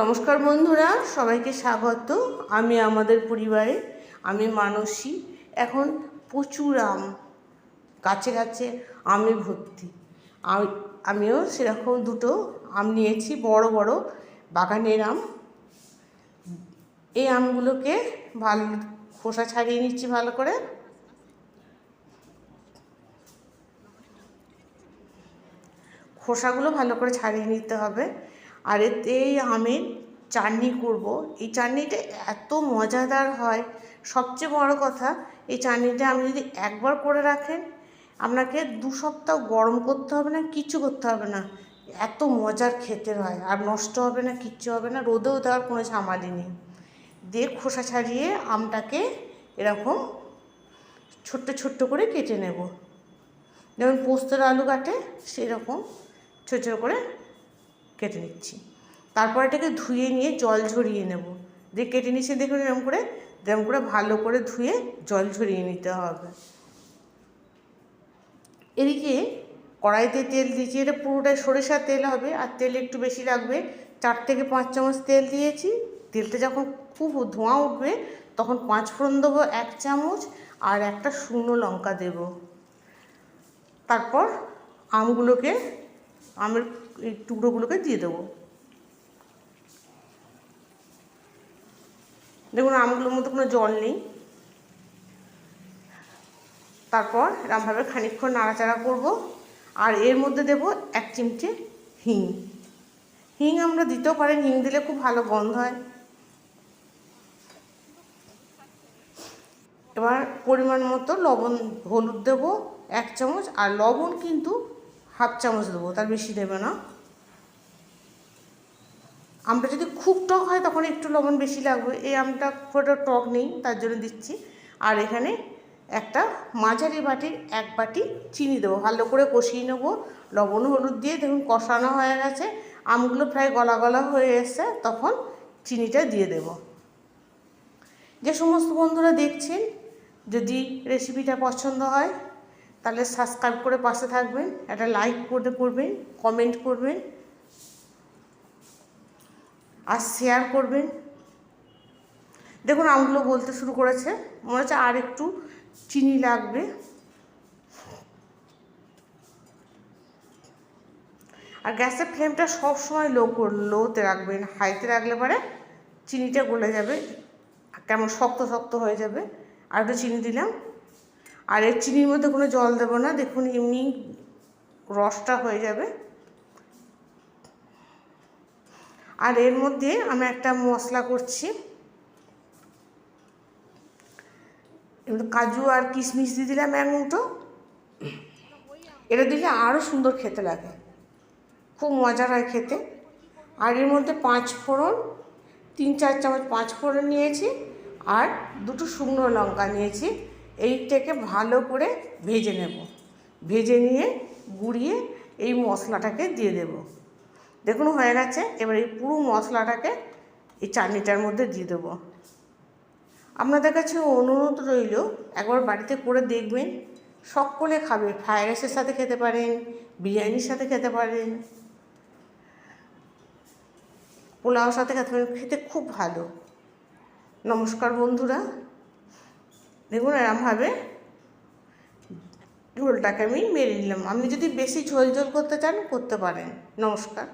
নমস্কার বন্ধুরা, সবাইকে স্বাগত। আমি আমাদের পরিবারে, আমি মানসী। এখন প্রচুর আম, কাছে কাছে আমে ভর্তি। আমিও সেরকম দুটো আম নিয়েছি, বড় বড় বাগানের আম। এই আমগুলোকে ভালো, খোসা ছাড়িয়ে নিচ্ছি ভালো করে। খোসাগুলো ভালো করে ছাড়িয়ে নিতে হবে। আর এই আমের চাটনি করব। এই চাটনিটা এত মজাদার হয়। সবচেয়ে বড় কথা, এই চাটনিটা আপনি যদি একবার করে রাখেন, আপনাকে দু সপ্তাহ গরম করতে হবে না, কিচ্ছু করতে হবে না। এত মজার খেতে হয়, আর নষ্ট হবে না, কিচ্ছু হবে না, রোদেও দেওয়ার কোনো ঝামালি নেই। দিয়ে খোসা ছাড়িয়ে আমটাকে এরকম ছোট্ট ছোট্ট করে কেটে নেব। যেমন পোস্তর আলু কাটে, সেরকম ছোট ছোটো করে কেটে নিচ্ছি। তারপর এটাকে ধুয়ে নিয়ে জল ঝরিয়ে নেব। দিয়ে কেটে নিচ্ছি দেখুন এরকম করে এরকম করে ভালো করে ধুয়ে জল ঝরিয়ে নিতে হবে। এদিকে কড়াইতে তেল দিয়েছি। এটা পুরোটাই সরিষার তেল হবে, আর তেল একটু বেশি লাগবে। চার থেকে পাঁচ চামচ তেল দিয়েছি। তেলটা যখন খুব ধোঁয়া উঠবে, তখন পাঁচ ফোড়ন দেবো, এক চামচ, আর একটা শুকনো লঙ্কা দেব। তারপর আমগুলোকে আমের এই টুকরোগুলোকে দিয়ে দেবো। দেখুন, আমগুলোর মধ্যে কোনো জল নেই। তারপর এরমভাবে খানিকক্ষণ নাড়াচাড়া করব। আর এর মধ্যে দেব এক চিমটে হিং। হিং আমরা দিতেও পারেন, হিং দিলে খুব ভালো গন্ধ হয়। এবার পরিমাণ মতো লবণ, হলুদ দেব এক চামচ। আর লবণ কিন্তু চামচ দেবো, তার বেশি দেবে না। আমটা যদি খুব টক হয়, তখন একটু লবণ বেশি লাগবে। এই আমটা খুব একটা টক নেই, তার জন্য দিচ্ছি। আর এখানে একটা মাঝারি বাটির এক বাটি চিনি দেবো। ভালো করে কষিয়ে নেব। লবণ হলুদ দিয়ে দেখুন কষানো হয়ে গেছে। আমগুলো প্রায় গলা গলা হয়ে এসছে, তখন চিনিটা দিয়ে দেব। যে সমস্ত বন্ধুরা দেখছেন, যদি রেসিপিটা পছন্দ হয় তাহলে সাবস্ক্রাইব করে পাশে থাকবেন একটা লাইক করে করবেন কমেন্ট করবেন আর শেয়ার করবেন দেখুন আমগুলো বলতে শুরু করেছে, মনে হচ্ছে আর একটু চিনি লাগবে। আর গ্যাসের ফ্লেমটা সব সময় লো লোতে রাখবেন হাইতে রাখলে পরে চিনিটা গলে যাবে, কেমন শক্ত শক্ত হয়ে যাবে। আর একটু চিনি দিলাম। আর এর চিনির মধ্যে কোনো জল দেবো না। দেখুন, এমনি রসটা হয়ে যাবে। আর এর মধ্যে আমি একটা মশলা করছি। কাজু আর কিশমিশ দিয়ে দিলাম এক মুঠো। এটা দিলে আরও সুন্দর খেতে লাগে। খুব মজার হয় খেতে। আর এর মধ্যে পাঁচ ফোড়ন, তিন চার চামচ পাঁচ ফোড়ন নিয়েছি। আর দুটো শুকনো লঙ্কা নিয়েছি। এইটাকে ভালো করে ভেজে নেব। ভেজে নিয়ে গুঁড়িয়ে এই মশলাটাকে দিয়ে দেব। দেখুন, হয়ে গেছে। এবার এই পুরো মশলাটাকে এই চাটনিটার মধ্যে দিয়ে দেবো। আপনাদের কাছে অনুরোধ রইল, একবার বাড়িতে করে দেখবেন। সকলে খাবে। ফ্রায়েড রাইসের সাথে খেতে পারেন, বিরিয়ানির সাথে খেতে পারেন, পোলাওর সাথে খেতে পারেন। খেতে খুব ভালো। নমস্কার বন্ধুরা। দেখুন এরমভাবে ঝোলটাকে আমি মেরে নিলাম। আপনি যদি বেশি ঝোল ঝোল করতে চান, করতে পারেন। নমস্কার।